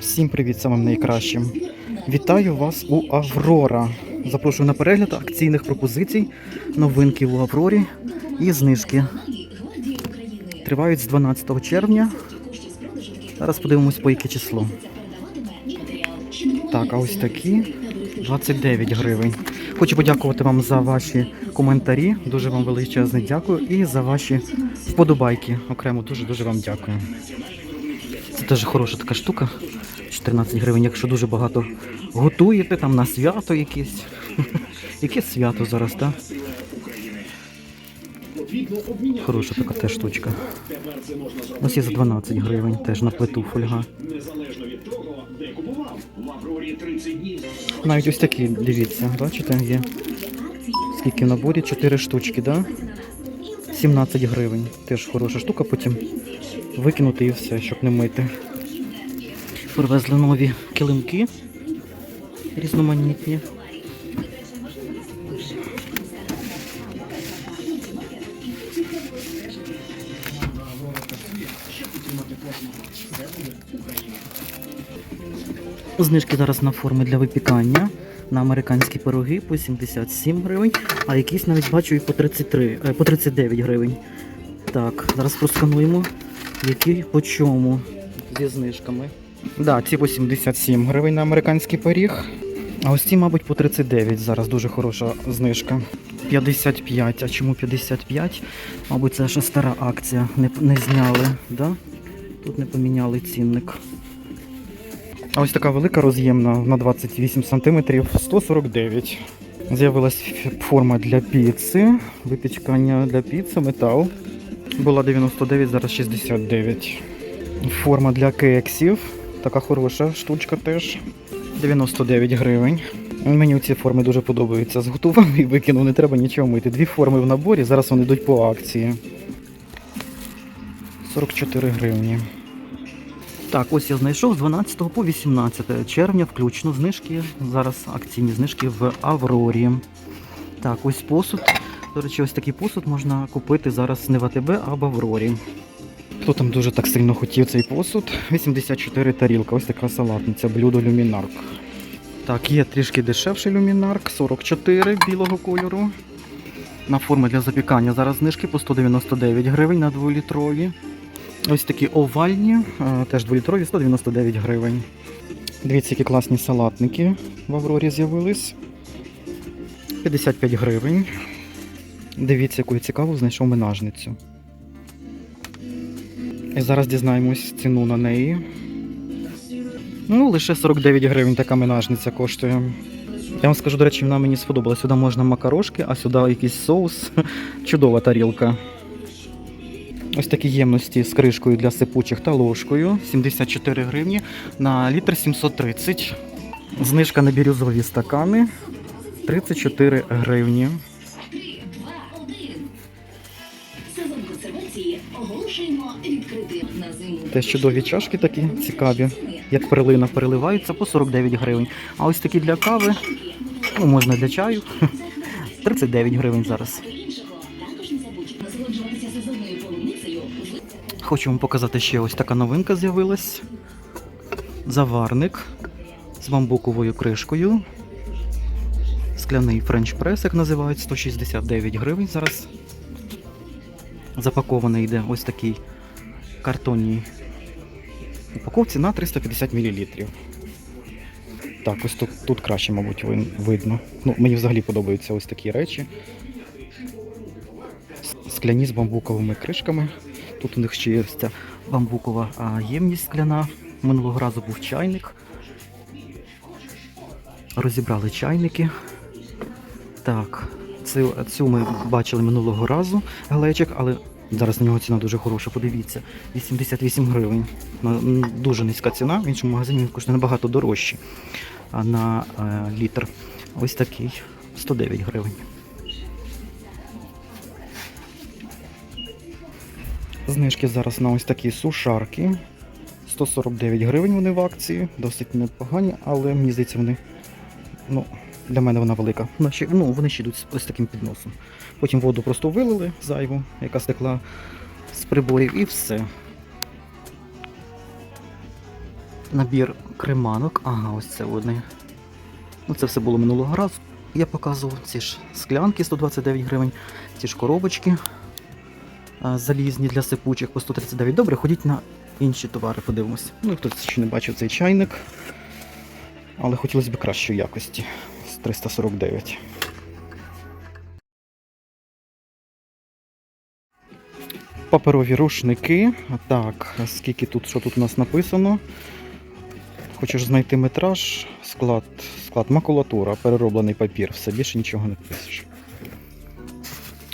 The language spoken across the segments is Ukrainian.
Всім привіт самим найкращим. Вітаю вас у Аврора. Запрошую на перегляд акційних пропозицій, новинки у Аврорі і знижки. Тривають з 12 червня. Зараз подивимось, по яке число. Так, а ось такі 29 гривень. Хочу подякувати вам за ваші коментарі. Дуже вам величезне дякую. І за ваші вподобайки. Окремо дуже-дуже вам дякую. Теж хороша така штука. 14 гривень, якщо дуже багато готуєте там на свято якесь. Яке свято зараз, так? Хороша така теж штучка. Ось є за 12 гривень, теж на плиту фольга. Навіть ось такі, дивіться, бачите, є. Скільки в наборі? 4 штучки, да? 17 гривень. Теж хороша штука, потім викинути і все, щоб не мити. Привезли нові килимки різноманітні. Знижки зараз на форми для випікання. На американські пироги по 77 гривень, а якісь навіть бачу і по 33, е, по 39 гривень. Так, зараз проскануємо, які по чому зі знижками. Да, ці по 77 гривень на американський пиріг. А ось ці, мабуть, по 39 зараз дуже хороша знижка. 55. А чому 55? Мабуть, це ще стара акція. Не, не зняли, да? Тут не поміняли цінник. А ось така велика роз'ємна на 28 см 149. З'явилась форма для піци. Випічкання для піци, метал. Була 99, зараз 69. Форма для кексів. Така хороша штучка теж. 99 гривень. Мені ці форми дуже подобаються. Зготував і викинув, не треба нічого мити. Дві форми в наборі, зараз вони йдуть по акції. 44 гривні. Так, ось я знайшов з 12 по 18 червня, включно знижки. Зараз акційні знижки в Аврорі. Так, ось посуд. До речі, ось такий посуд можна купити зараз не в АТБ, а в Аврорі. Хто там дуже так сильно хотів цей посуд? 84 тарілка, ось така салатниця, блюдо люмінарк. Так, є трішки дешевший люмінарк, 44 білого кольору. На форми для запікання зараз знижки по 199 гривень на 2-літрові. Ось такі овальні, е, теж 2-літрові, 199 гривень. Дивіться, які класні салатники в Аврорі з'явились. 55 гривень. Дивіться, яку цікаву знайшов менажницю. І зараз дізнаємось ціну на неї. Ну, лише 49 гривень така менажниця коштує. Я вам скажу, до речі, вона мені сподобалась. Сюди можна макарошки, а сюди якийсь соус. Чудова тарілка. Ось такі ємності з кришкою для сипучих та ложкою. 74 гривні на літр 730. Знижка на бірюзові стакани 34 гривні. Теж чудові чашки такі цікаві, як перлина переливаються по 49 гривень. А ось такі для кави, ну можна для чаю. 39 гривень зараз. Хочу вам показати ще ось така новинка з'явилась. Заварник з бамбуковою кришкою. Скляний френч-прес, як називають, 169 гривень зараз. Запакований йде ось такий картонній упаковці на 350 мл. Так, ось тут, тут краще, мабуть, видно. Ну, мені взагалі подобаються ось такі речі. Скляні з бамбуковими кришками. Тут у них ще є ця бамбукова ємність скляна. Минулого разу був чайник. Розібрали чайники. Так, цю, цю ми бачили минулого разу глечик, але зараз на нього ціна дуже хороша. Подивіться, 88 гривень. Дуже низька ціна. В іншому магазині він коштує набагато дорожче. На е, літр ось такий 109 гривень. Знижки зараз на ось такі сушарки. 149 гривень вони в акції, досить непогані, але мені здається, вони. Ну, для мене вона велика. Вона ще, ну, вони ще йдуть ось таким підносом. Потім воду просто вилили зайву, яка стекла з приборів, і все. Набір креманок. Ага, ось це вони. Ну, це все було минулого разу. Я показував ці ж склянки 129 гривень, ці ж коробочки залізні для сипучих по 139. Добре, ходіть на інші товари, подивимось. Ну, хтось ще не бачив цей чайник. Але хотілося б кращої якості. З 349. Паперові рушники. Так, скільки тут, що тут у нас написано? Хочеш знайти метраж, склад, склад макулатура, перероблений папір, все більше нічого не пишеш.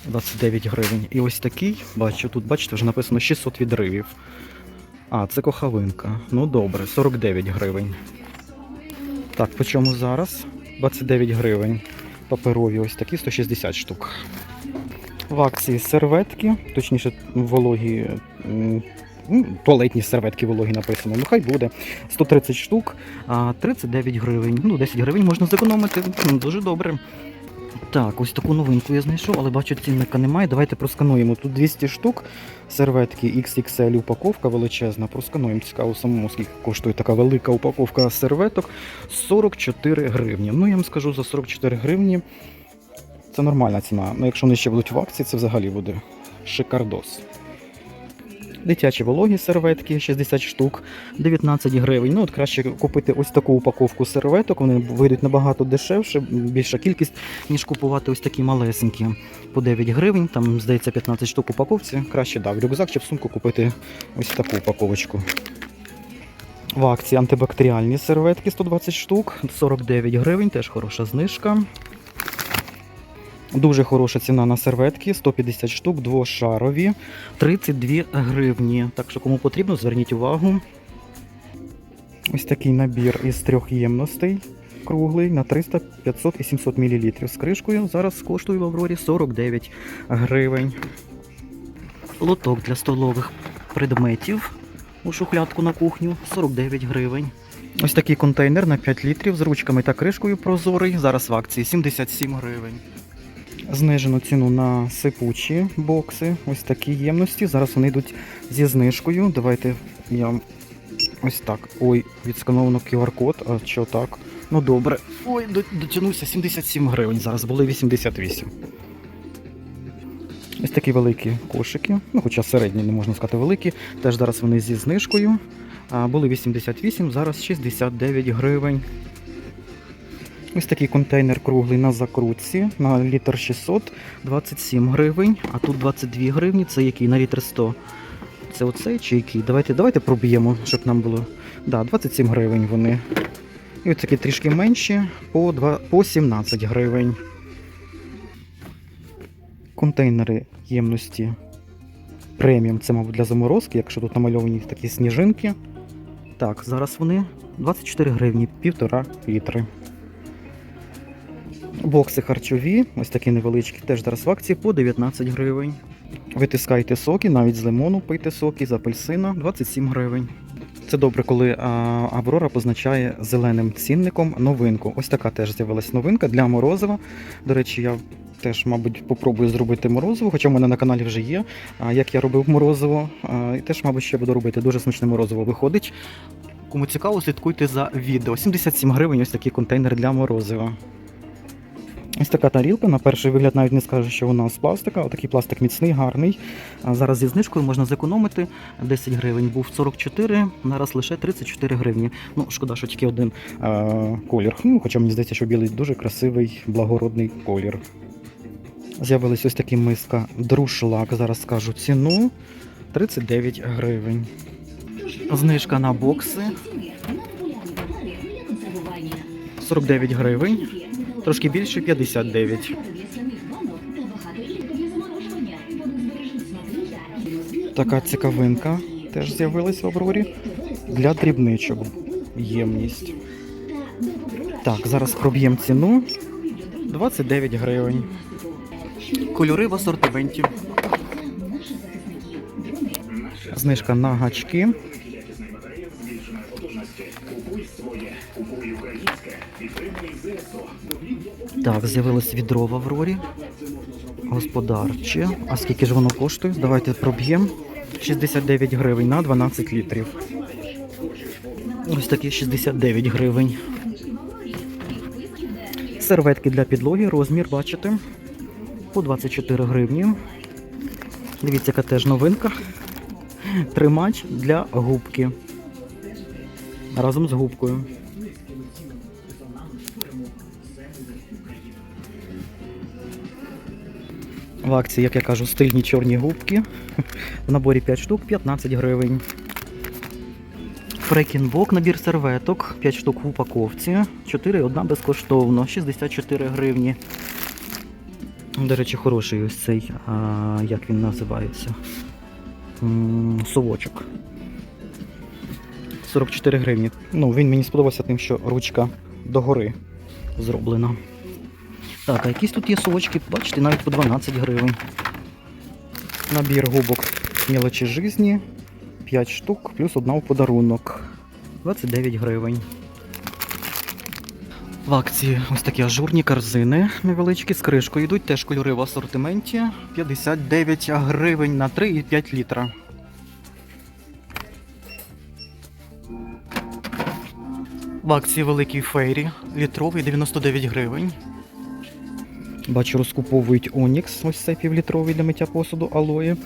29 гривень. І ось такий, бачу, тут, бачите, вже написано 600 відривів. А, це кохавинка. Ну добре, 49 гривень. Так, по чому зараз? 29 гривень. Паперові ось такі 160 штук. В акції серветки, точніше, вологі. Туалетні серветки вологі написано. Ну хай буде. 130 штук, 39 гривень. Ну, 10 гривень можна зекономити. Дуже добре. Так, ось таку новинку я знайшов, але бачу, цінника немає. Давайте проскануємо. Тут 200 штук серветки XXL упаковка величезна. Проскануємо. Цікаво самому, скільки коштує така велика упаковка серветок. 44 гривні. Ну, я вам скажу, за 44 гривні це нормальна ціна. Ну, якщо вони ще будуть в акції, це взагалі буде шикардос. Дитячі вологі серветки 60 штук, 19 гривень. Ну, от краще купити ось таку упаковку серветок, вони вийдуть набагато дешевше, більша кількість, ніж купувати ось такі малесенькі по 9 гривень. Там, здається, 15 штук упаковці. Краще да, в рюкзак чи в сумку купити ось таку упаковочку. В акції антибактеріальні серветки 120 штук, 49 гривень, теж хороша знижка. Дуже хороша ціна на серветки, 150 штук, двошарові, 32 гривні. Так що кому потрібно, зверніть увагу. Ось такий набір із трьох ємностей круглий на 300, 500 і 700 мл з кришкою. Зараз коштує в Аврорі 49 гривень. Лоток для столових предметів у шухлядку на кухню 49 гривень. Ось такий контейнер на 5 літрів з ручками та кришкою прозорий. Зараз в акції 77 гривень. Знижену ціну на сипучі бокси, ось такі ємності. Зараз вони йдуть зі знижкою. Давайте я ось так. Ой, відскановано QR-код, а що так? Ну добре. Ой, до- дотягнувся 77 гривень. Зараз були 88. Ось такі великі кошики, ну хоча середні, не можна сказати великі. Теж зараз вони зі знижкою. Були 88, зараз 69 гривень. Ось такий контейнер круглий на закрутці на літр 600, 27 гривень, а тут 22 гривні. Це який на літр 100. Це оцей чи який? Давайте, давайте проб'ємо, щоб нам було. Да, 27 гривень вони. І ось такі трішки менші по, 2, по 17 гривень. Контейнери ємності преміум, це, мабуть, для заморозки, якщо тут намальовані такі сніжинки. Так, зараз вони 24 гривні, півтора літри. Бокси харчові, ось такі невеличкі, теж зараз в акції по 19 гривень. Витискайте соки, навіть з лимону пийте соки, з апельсина 27 гривень. Це добре, коли Аврора позначає зеленим цінником новинку. Ось така теж з'явилась новинка для морозива. До речі, я теж, мабуть, попробую зробити морозиво, хоча в мене на каналі вже є. Як я робив морозиво, і теж, мабуть, ще буду робити. Дуже смачне морозиво виходить. Кому цікаво, слідкуйте за відео. 77 гривень ось такий контейнер для морозива. Ось така тарілка. На перший вигляд навіть не скажу, що вона з пластика. Отакий пластик міцний, гарний. Зараз зі знижкою можна зекономити. 10 гривень був 44, зараз лише 34 гривні. Ну, шкода, що тільки один е- колір. Ну, хоча мені здається, що білий дуже красивий, благородний колір. З'явились ось такі миска друшлак. Зараз скажу ціну 39 гривень. Знижка на бокси 49 гривень. Трошки більше 59. Така цікавинка теж з'явилась в Аврорі для дрібничок. Ємність. Так, зараз проб'ємо ціну. 29 гривень. Кольори в асортименті. Знижка на гачки. Так, з'явилось відро в Аврорі. Господарче. А скільки ж воно коштує? Давайте проб'ємо. 69 гривень на 12 літрів. Ось такі 69 гривень. Серветки для підлоги, розмір, бачите, по 24 гривні. Дивіться, яка теж новинка. Тримач для губки. Разом з губкою. В акції, як я кажу, стильні чорні губки. В наборі 5 штук 15 гривень. Фрекінбок, набір серветок, 5 штук в упаковці, 4 одна безкоштовно, 64 гривні. До речі, хороший ось цей, а, як він називається? М, Совочок. 44 гривні. Ну, він мені сподобався тим, що ручка догори зроблена. Так, а якісь тут є совочки, бачите, навіть по 12 гривень. Набір губок мілочі жизні. 5 штук, плюс одна в подарунок. 29 гривень. В акції ось такі ажурні корзини невеличкі з кришкою йдуть, теж кольори в асортименті. 59 гривень на 3,5 літра. В акції великий фейрі, літровий 99 гривень. Бачу, розкуповують Онікс, ось цей півлітровий для миття посуду алої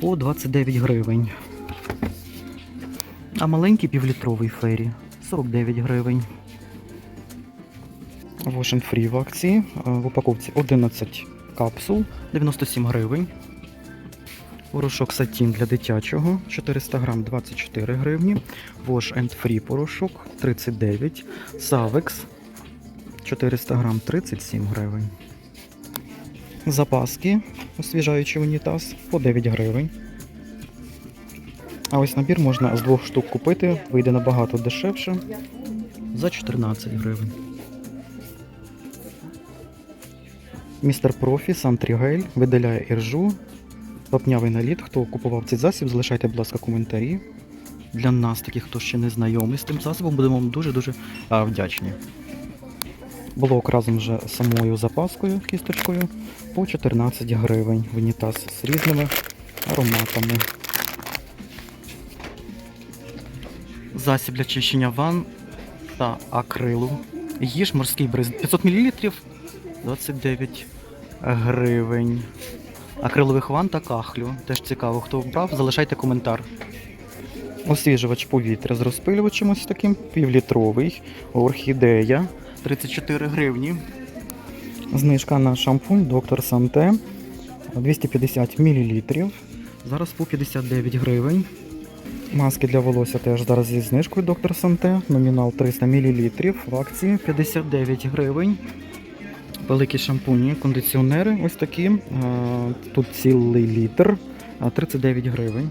по 29 гривень. А маленький півлітровий фері 49 гривень. Wash Free в акції. е, В упаковці 11 капсул 97 гривень. Порошок сатін для дитячого 400 грам 24 гривні. Wash and Free порошок 39. Савекс 400 грам 37 гривень. Запаски освіжаючий унітаз по 9 гривень. А ось набір можна з двох штук купити, вийде набагато дешевше за 14 гривень. Містер Профі Сантрігель видаляє іржу. Вапнявий наліт. Хто купував цей засіб, залишайте, будь ласка, коментарі. Для нас, таких, хто ще не знайомий з тим засобом, будемо вам дуже-дуже вдячні. Блок разом вже з самою запаскою кісточкою по 14 гривень. В унітаз з різними ароматами. Засіб для чищення ванн та акрилу. Їж морський бриз 500 мл 29 гривень. Акрилових ванн та кахлю. Теж цікаво, хто вбрав, залишайте коментар. Освіжувач повітря з розпилювачем ось таким півлітровий. Орхідея 34 гривні. Знижка на шампунь Доктор Санте 250 мл. Зараз по 59 гривень. Маски для волосся теж зараз зі знижкою Доктор Санте. Номінал 300 мл. В акції 59 гривень. Великі шампуні, кондиціонери ось такі. Е, Тут цілий літр. 39 гривень.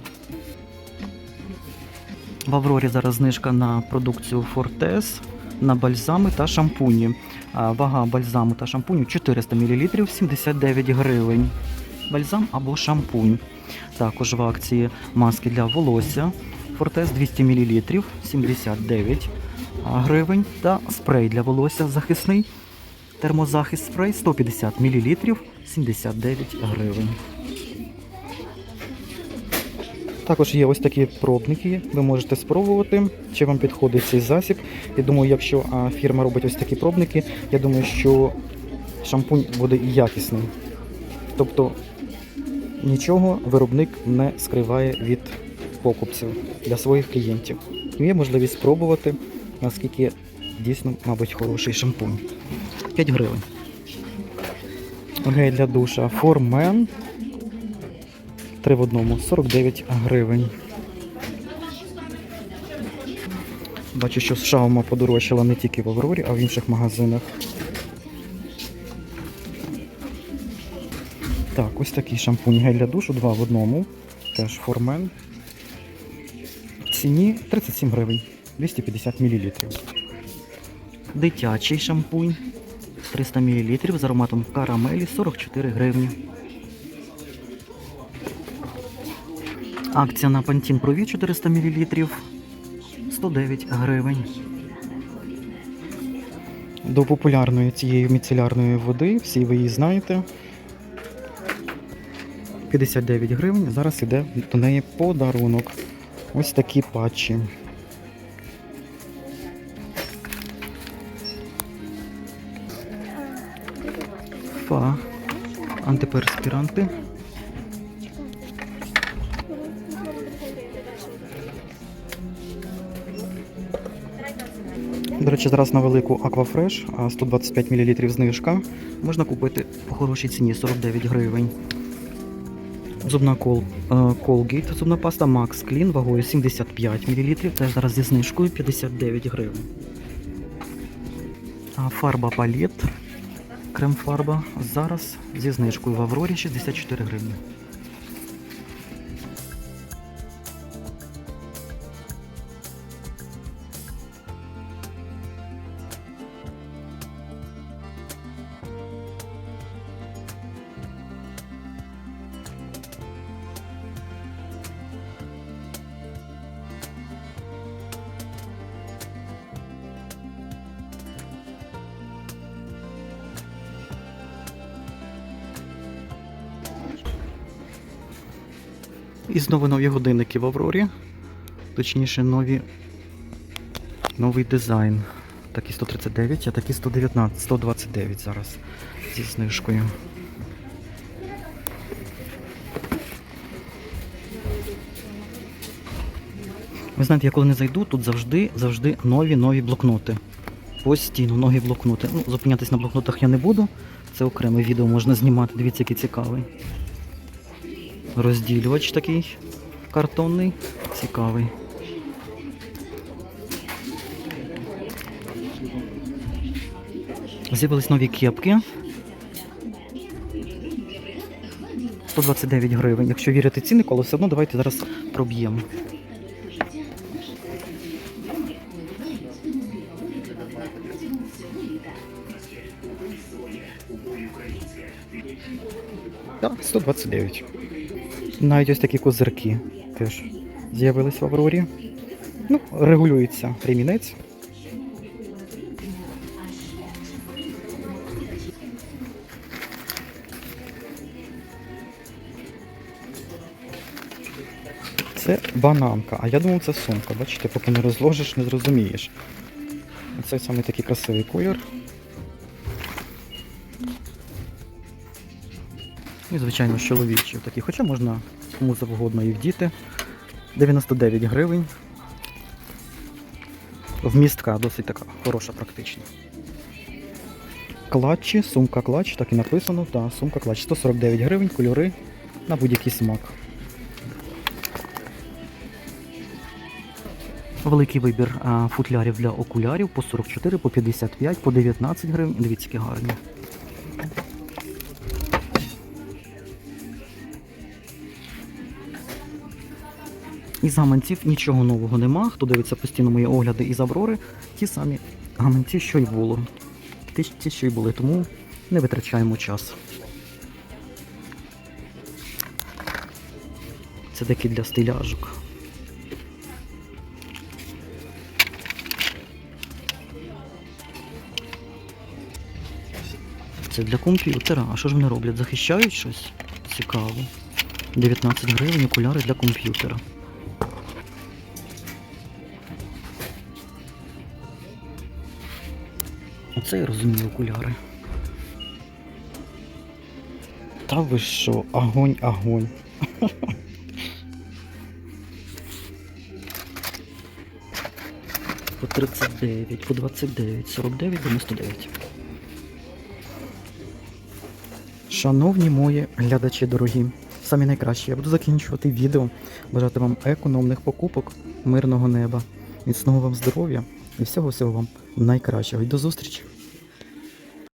В Аврорі зараз знижка на продукцію Fortes, на бальзами та шампуні. Вага бальзаму та шампуню 400 мл 79 гривень. Бальзам або шампунь. Також в акції маски для волосся Fortes 200 мл 79 гривень. Та спрей для волосся захисний. Термозахист спрей 150 мл 79 гривень. Також є ось такі пробники, ви можете спробувати, чи вам підходить цей засіб. Я думаю, якщо фірма робить ось такі пробники, я думаю, що шампунь буде і якісний. Тобто нічого виробник не скриває від покупців для своїх клієнтів. Є можливість спробувати, наскільки дійсно, мабуть, хороший шампунь. 5 гривень. Гель для душа Formen 3 в одному 49 гривень. Бачу, що шаума подорожчала не тільки в Аврорі, а в інших магазинах. Так, ось такий шампунь гель для душу, 2 в одному. Теж формен. Ціні 37 гривень, 250 мл. Дитячий шампунь 300 мл з ароматом карамелі 44 гривні. Акція на Пантін Прові 400 мл 109 гривень. До популярної цієї міцелярної води, всі ви її знаєте. 59 гривень. Зараз йде до неї подарунок. Ось такі патчі. Фа. Антиперспіранти. До речі, зараз на велику Aquafresh а 125 мл знижка. Можна купити по хорошій ціні 49 гривень. Зубна кол, е, Colgate, зубна паста Max Clean вагою 75 мл. Теж зараз зі знижкою 59 гривень. Фарба палет, крем-фарба зараз зі знижкою в Аврорі 64 гривні. І знову нові годинники в Аврорі. Точніше, нові, новий дизайн. Такі 139, а такі 119, 129 зараз зі знижкою. Ви знаєте, я коли не зайду, тут завжди, завжди нові нові блокноти. Постійно нові блокноти. Ну, зупинятись на блокнотах я не буду. Це окреме відео можна знімати. Дивіться, який цікавий. Розділювач такий картонний, цікавий. З'явились нові кепки. 129 гривень. Якщо вірити ціни, але все одно давайте зараз проб'ємо. Так, 129. Навіть ось такі козирки теж з'явились в Аврорі. Ну, регулюється ремінець. Це бананка, а я думав, це сумка. Бачите, поки не розложиш, не зрозумієш. Це саме такий красивий колір. І, звичайно, чоловічі такі, хоча можна кому завгодно і вдіти. 99 гривень. Вмістка досить така хороша, практична. Клатчі, сумка клатч, так і написано, та сумка клатч. 149 гривень, кольори на будь-який смак. Великий вибір футлярів для окулярів по 44, по 55, по 19 гривень. Дивіться, які гарні. Із гаманців нічого нового нема. Хто дивиться постійно мої огляди із Аврори, ті самі гаманці, що й було. Ті, ті, що й були, тому не витрачаємо час. Це такі для стиляжок. Це для комп'ютера. А що ж вони роблять? Захищають щось? Цікаво. 19 гривень окуляри для комп'ютера. Оце я розумію окуляри. Та ви що, огонь, огонь. По 39, по 29, 49, 99. Шановні мої глядачі дорогі, самі найкращі, я буду закінчувати відео. Бажати вам економних покупок, мирного неба, міцного вам здоров'я і всього всього вам найкращого. І до зустрічі!